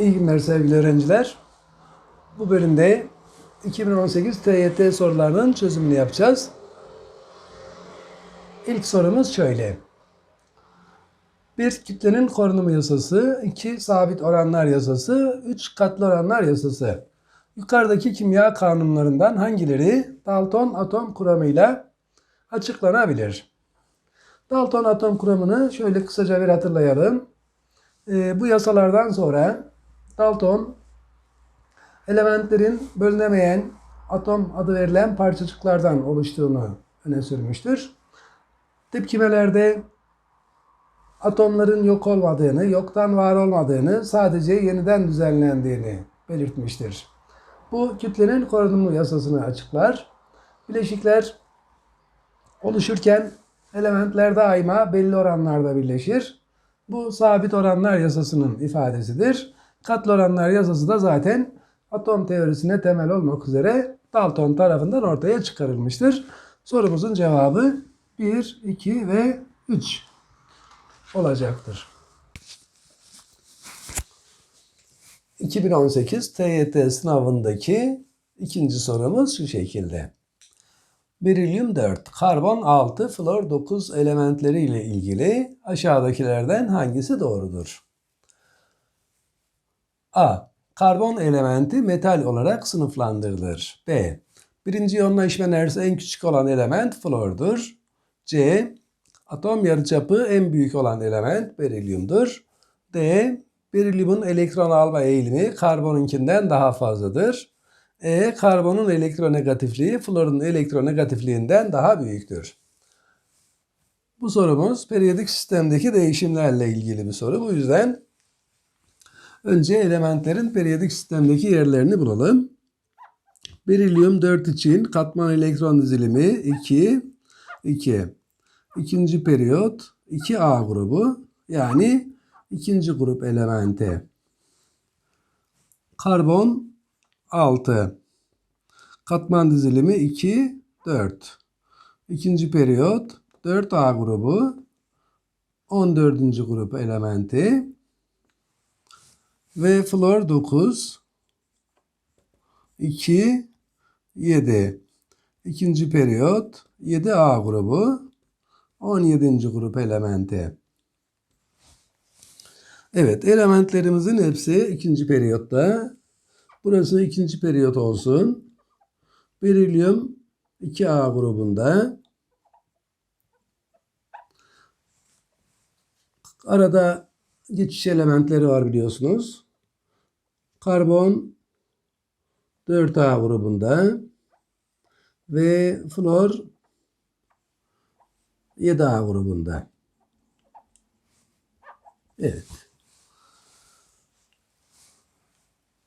İyi günler sevgili öğrenciler. Bu bölümde 2018 TYT sorularının çözümünü yapacağız. İlk sorumuz şöyle. Bir kütlenin korunumu yasası, iki sabit oranlar yasası, üç katlı oranlar yasası. Yukarıdaki kimya kanunlarından hangileri Dalton atom kuramıyla açıklanabilir? Dalton atom kuramını şöyle kısaca bir hatırlayalım. Ee, bu yasalardan sonra Dalton elementlerin bölünemeyen atom adı verilen parçacıklardan oluştuğunu öne sürmüştür. Tepkimelerde atomların yok olmadığını, yoktan var olmadığını, sadece yeniden düzenlendiğini belirtmiştir. Bu kütlenin korunumu yasasını açıklar. Bileşikler oluşurken elementler daima belli oranlarda birleşir. Bu sabit oranlar yasasının ifadesidir. Katlı oranlar yasası da zaten atom teorisine temel olmak üzere Dalton tarafından ortaya çıkarılmıştır. Sorumuzun cevabı 1, 2 ve 3 olacaktır. 2018 TYT sınavındaki ikinci sorumuz şu şekilde. Berilyum 4, karbon 6, flor 9 elementleri ile ilgili aşağıdakilerden hangisi doğrudur? A. Karbon elementi metal olarak sınıflandırılır. B. Birinci yoğunlaşma enerjisi en küçük olan element flordur. C. Atom yarıçapı en büyük olan element berilyumdur. D. Berilyumun elektron alma eğilimi karbonunkinden daha fazladır. E. Karbonun elektronegatifliği florun elektronegatifliğinden daha büyüktür. Bu sorumuz periyodik sistemdeki değişimlerle ilgili bir soru. Bu yüzden önce elementlerin periyodik sistemdeki yerlerini bulalım. Berilyum 4 için katman elektron dizilimi 2, 2. İkinci periyot 2A grubu yani ikinci grup elementi. Karbon 6. Katman dizilimi 2, 4. İkinci periyot 4A grubu 14. grup elementi ve flor 9 2 7 İkinci periyot 7A grubu 17. grup elementi. Evet elementlerimizin hepsi ikinci periyotta. Burası ikinci periyot olsun. Berilyum 2A grubunda. Arada geçiş elementleri var biliyorsunuz. Karbon 4A grubunda ve flor 7A grubunda. Evet.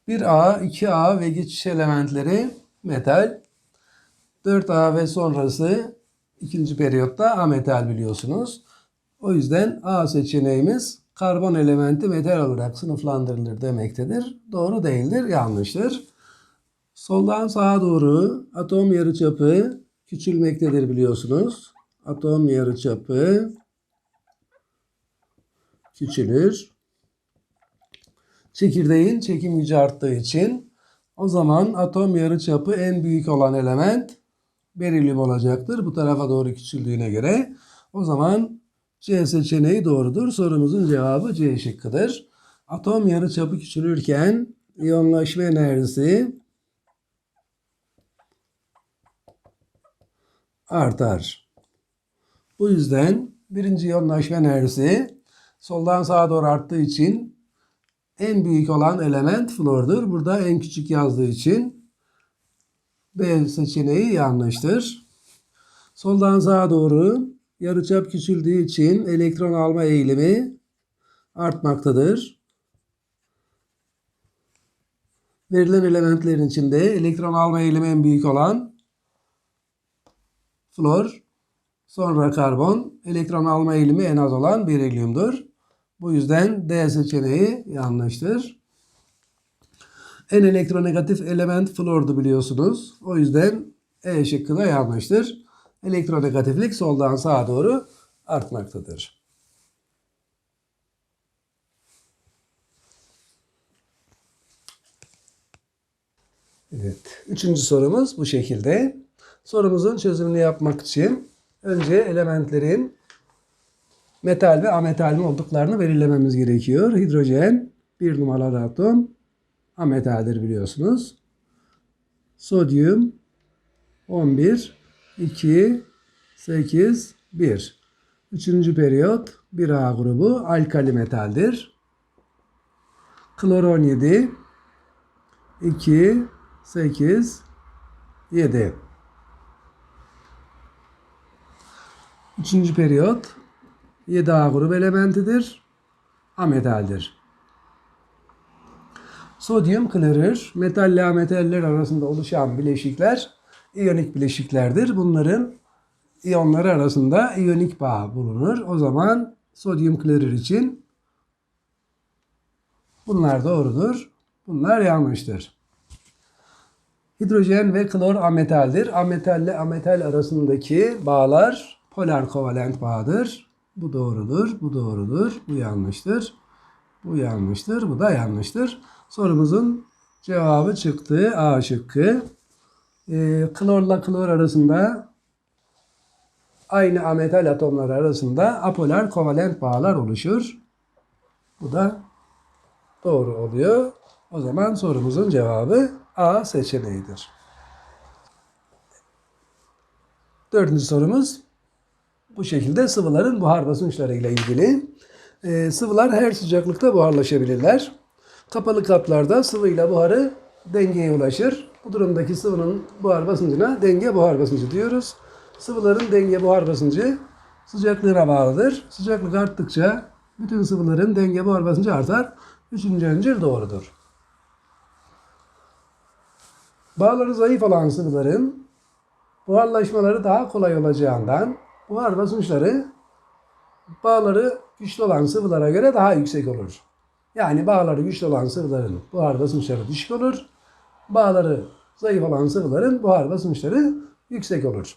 1A, 2A ve geçiş elementleri metal. 4A ve sonrası ikinci periyotta ametal biliyorsunuz. O yüzden A seçeneğimiz karbon elementi metal olarak sınıflandırılır demektedir. Doğru değildir, yanlıştır. Soldan sağa doğru atom yarıçapı küçülmektedir biliyorsunuz. Atom yarıçapı küçülür. Çekirdeğin çekim gücü arttığı için o zaman atom yarıçapı en büyük olan element berilyum olacaktır. Bu tarafa doğru küçüldüğüne göre o zaman C seçeneği doğrudur. Sorumuzun cevabı C şıkkıdır. Atom yarıçapı küçülürken iyonlaşma enerjisi artar. Bu yüzden birinci iyonlaşma enerjisi soldan sağa doğru arttığı için en büyük olan element flordur. Burada en küçük yazdığı için B seçeneği yanlıştır. Soldan sağa doğru yarıçap küçüldüğü için elektron alma eğilimi artmaktadır. Verilen elementlerin içinde elektron alma eğilimi en büyük olan flor, sonra karbon, elektron alma eğilimi en az olan berilyumdur. Bu yüzden D seçeneği yanlıştır. En elektronegatif element flordu biliyorsunuz. O yüzden E şıkkı da yanlıştır. Elektronegatiflik soldan sağa doğru artmaktadır. Evet. Üçüncü sorumuz bu şekilde. Sorumuzun çözümünü yapmak için önce elementlerin metal ve ametal mi olduklarını belirlememiz gerekiyor. Hidrojen bir numaralı atom ametaldir biliyorsunuz. Sodyum 11, 2, 8, 1. Üçüncü periyot 1A grubu alkali metaldir. Klor 17, 2, 8, 7. Üçüncü periyot 7A grubu elementidir. Ametaldir. Sodyum klorür, metalle ametaller arasında oluşan bileşikler iyonik bileşiklerdir. Bunların iyonları arasında iyonik bağ bulunur. O zaman sodyum klorür için bunlar doğrudur. Bunlar yanlıştır. Hidrojen ve klor ametaldir. Ametalle ametal arasındaki bağlar polar kovalent bağdır. Bu doğrudur, bu doğrudur, bu yanlıştır. Bu yanlıştır, bu da yanlıştır. Sorumuzun cevabı çıktı. A şıkkı. Ee, klorla klor arasında aynı ametal atomları arasında apolar kovalent bağlar oluşur. Bu da doğru oluyor. O zaman sorumuzun cevabı A seçeneğidir. Dördüncü sorumuz bu şekilde sıvıların buhar basınçları ile ilgili. Ee, sıvılar her sıcaklıkta buharlaşabilirler. Kapalı kaplarda sıvı ile buharı dengeye ulaşır. Bu durumdaki sıvının buhar basıncına denge buhar basıncı diyoruz. Sıvıların denge buhar basıncı sıcaklığına bağlıdır. Sıcaklık arttıkça bütün sıvıların denge buhar basıncı artar. Üçüncü öncül doğrudur. Bağları zayıf olan sıvıların buharlaşmaları daha kolay olacağından buhar basınçları bağları güçlü olan sıvılara göre daha yüksek olur. Yani bağları güçlü olan sıvıların buhar basınçları düşük olur. Bağları zayıf olan sıvıların buhar basınçları yüksek olur.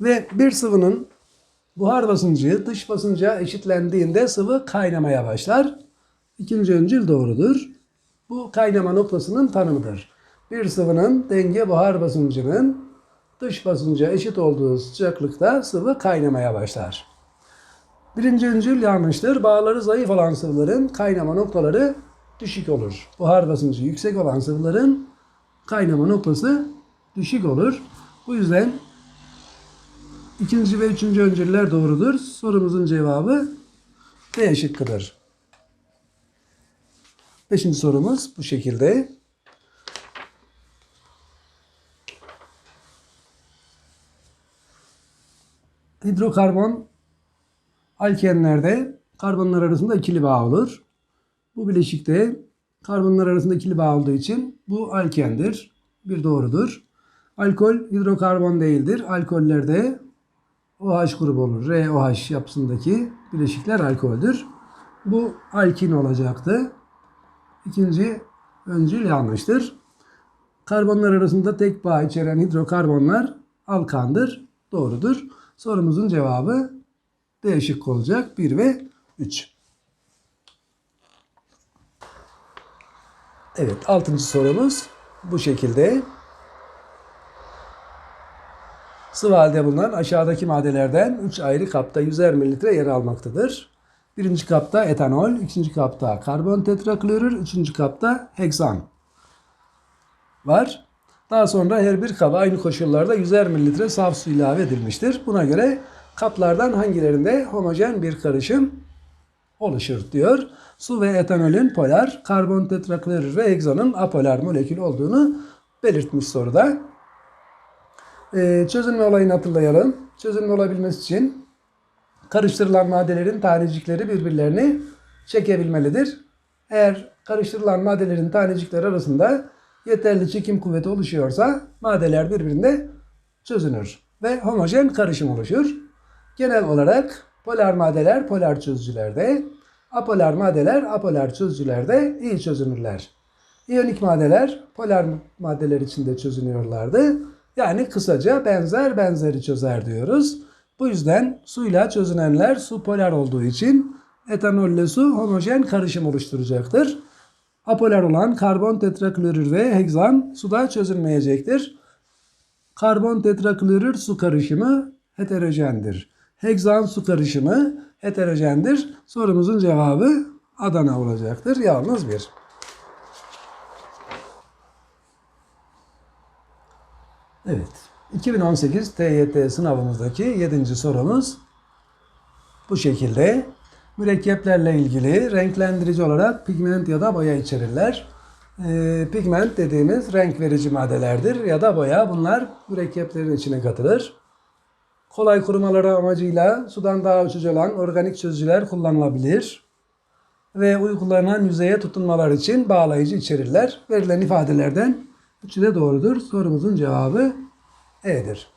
Ve bir sıvının buhar basıncı dış basınca eşitlendiğinde sıvı kaynamaya başlar. İkinci öncül doğrudur. Bu kaynama noktasının tanımıdır. Bir sıvının denge buhar basıncının dış basınca eşit olduğu sıcaklıkta sıvı kaynamaya başlar. Birinci öncül yanlıştır. Bağları zayıf olan sıvıların kaynama noktaları düşük olur. Buhar basıncı yüksek olan sıvıların kaynama noktası düşük olur. Bu yüzden ikinci ve üçüncü öncüller doğrudur. Sorumuzun cevabı D şıkkıdır. Beşinci sorumuz bu şekilde. Hidrokarbon alkenlerde karbonlar arasında ikili bağ olur. Bu bileşikte karbonlar arasında ikili bağ olduğu için bu alkendir. Bir doğrudur. Alkol hidrokarbon değildir. Alkollerde OH grubu olur. ROH yapısındaki bileşikler alkoldür. Bu alkin olacaktı. İkinci öncül yanlıştır. Karbonlar arasında tek bağ içeren hidrokarbonlar alkandır. Doğrudur. Sorumuzun cevabı D şıkkı olacak. 1 ve 3. Evet, altıncı sorumuz bu şekilde. Sıvı halde bulunan aşağıdaki maddelerden 3 ayrı kapta 100'er mililitre yer almaktadır. Birinci kapta etanol, ikinci kapta karbon tetraklorür, üçüncü kapta heksan var. Daha sonra her bir kaba aynı koşullarda 100'er mililitre saf su ilave edilmiştir. Buna göre kaplardan hangilerinde homojen bir karışım oluşur diyor. Su ve etanolün polar, karbon tetraklorür ve heksanın apolar molekül olduğunu belirtmiş soruda. Ee, çözünme olayını hatırlayalım. Çözünme olabilmesi için karıştırılan maddelerin tanecikleri birbirlerini çekebilmelidir. Eğer karıştırılan maddelerin tanecikleri arasında yeterli çekim kuvveti oluşuyorsa maddeler birbirinde çözünür ve homojen karışım oluşur. Genel olarak polar maddeler polar çözücülerde, apolar maddeler apolar çözücülerde iyi çözünürler. İyonik maddeler polar maddeler içinde çözünüyorlardı. Yani kısaca benzer benzeri çözer diyoruz. Bu yüzden suyla çözünenler su polar olduğu için etanol ile su homojen karışım oluşturacaktır. Apolar olan karbon tetraklorür ve hegzan suda çözülmeyecektir. Karbon tetraklorür su karışımı heterojendir. Hegzan su karışımı heterojendir. Sorumuzun cevabı Adana olacaktır. Yalnız bir. Evet. 2018 TYT sınavımızdaki 7. sorumuz bu şekilde. Mürekkeplerle ilgili renklendirici olarak pigment ya da boya içerirler. Ee, pigment dediğimiz renk verici maddelerdir ya da boya. Bunlar mürekkeplerin içine katılır. Kolay kurumaları amacıyla sudan daha uçucu olan organik çözücüler kullanılabilir. Ve uygulanan yüzeye tutunmalar için bağlayıcı içerirler. Verilen ifadelerden üçü de doğrudur. Sorumuzun cevabı E'dir.